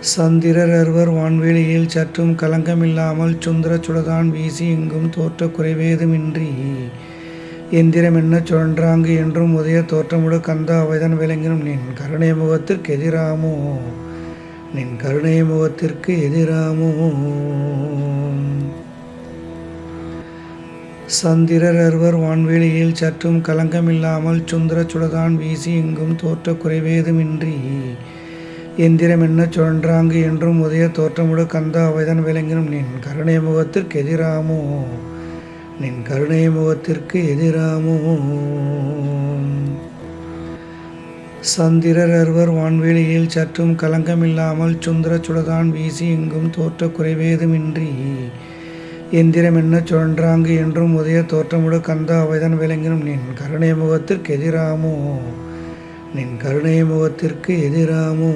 சந்திரர் அறுவர் வான்வெளியில் சற்றும் கலங்கமில்லாமல் சுந்தர சுடதான் வீசி எங்கும் தோற்றக் குறைவேதுமின்றி. எந்திரமென்னச் சுழன்றாங்கு என்றும் உதய தோற்றமுடு கந்தா அவைதான் விளங்கினும் நின் கருணை முகத்திற்கு எதிராமோ? நின் கருணை முகத்திற்கு எதிராமோ? சந்திரர் அறுவர் வான்வெளியில் சற்றும் கலங்கமில்லாமல் சுந்தர சுடதான் வீசி எங்கும் தோற்றக் குறைவேதுமின்றி. எந்திரமென்னச் சுழன்றாங்கு என்றும் உதய தோற்றமுடு கந்தா அவைதான் விளங்கினும் நின் கருணை முகத்திற்கு எதிராமோ? நின் கருணை முகத்திற்கு எதிராமோ? சந்திரர் அறுவர் வான்வெளியில் சற்றும் கலங்கமில்லாமல் சுந்தர சுடதான் வீசி எங்கும் தோற்றக் குறைவேதுமின்றி எந்திரமென்னச் சுழன்றாங்கு என்றும் உதய தோற்றமுடு கந்தா அவைதான் விளங்கினும் நின் கருணை முகத்திற்கு எதிராமோ? நின் கருணை முகத்திற்கு எதிராமோ?